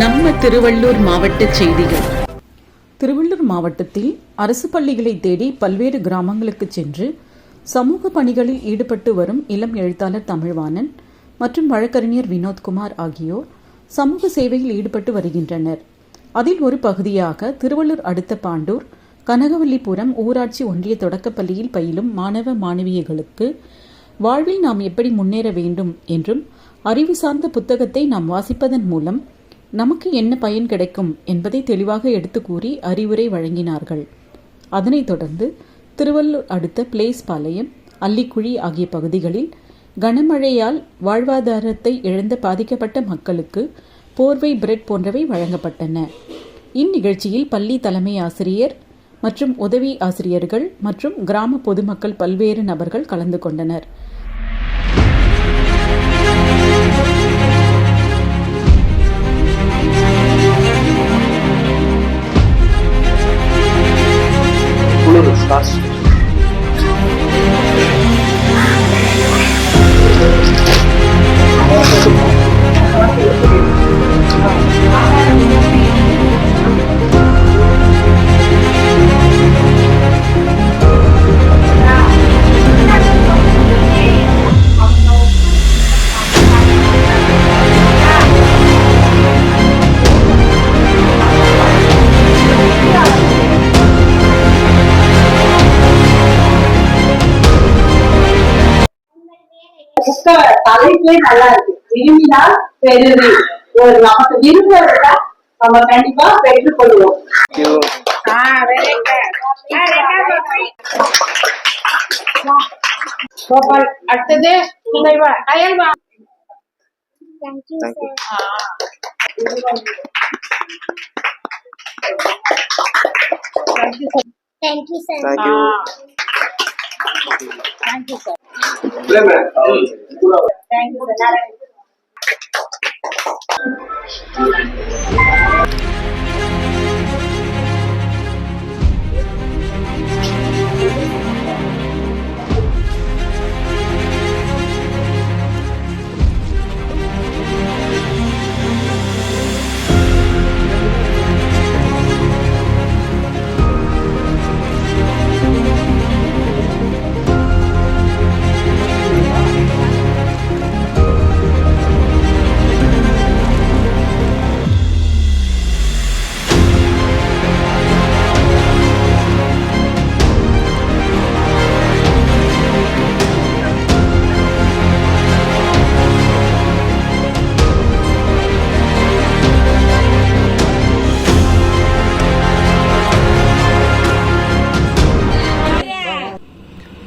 நம்ம திருவள்ளூர் மாவட்ட செய்திகள். திருவள்ளூர் மாவட்டத்தில் அரசு பள்ளிகளை தேடி பல்வேறு கிராமங்களுக்கு சென்று சமூக பணிகளில் ஈடுபட்டு வரும் இளம் எழுத்தாளர் தமிழ்வாணன் மற்றும் வழக்கறிஞர் வினோத்குமார் ஆகியோர் சமூக சேவையில் ஈடுபட்டு வருகின்றனர். அதில் ஒரு பகுதியாக திருவள்ளூர் அடுத்த பாண்டூர் கனகவல்லிபுரம் ஊராட்சி ஒன்றிய தொடக்கப்பள்ளியில் பயிலும் மாணவ மாணவியர்களுக்கு வாழ்வில் நாம் எப்படி முன்னேற வேண்டும் என்றும் அறிவு சார்ந்த புத்தகத்தை நாம் வாசிப்பதன் மூலம் நமக்கு என்ன பயன் கிடைக்கும் என்பதை தெளிவாக எடுத்து கூறி அறிவுரை வழங்கினார்கள். அதனைத் தொடர்ந்து திருவள்ளூர் அடுத்த பிளேஸ் பாளையம் அல்லிக்குழி ஆகிய பகுதிகளில் கனமழையால் வாழ்வாதாரத்தை இழந்த பாதிக்கப்பட்ட மக்களுக்கு போர்வை பிரெட் போன்றவை வழங்கப்பட்டன. இந்நிகழ்ச்சியில் பள்ளி தலைமை ஆசிரியர் மற்றும் உதவி ஆசிரியர்கள் மற்றும் கிராம பொதுமக்கள் பல்வேறு நபர்கள் கலந்து கொண்டனர். números, espaço தலைப்பே நல்லா இருக்கு. விரும்பினால் பெருவி ஒரு நமக்கு விரும்புறத நம்ம கண்டிப்பா பெற்றுக்கொள்வோம் கோபால் அடுத்தது துணைவா அயல்வா? Thank you Thank you, Thank you,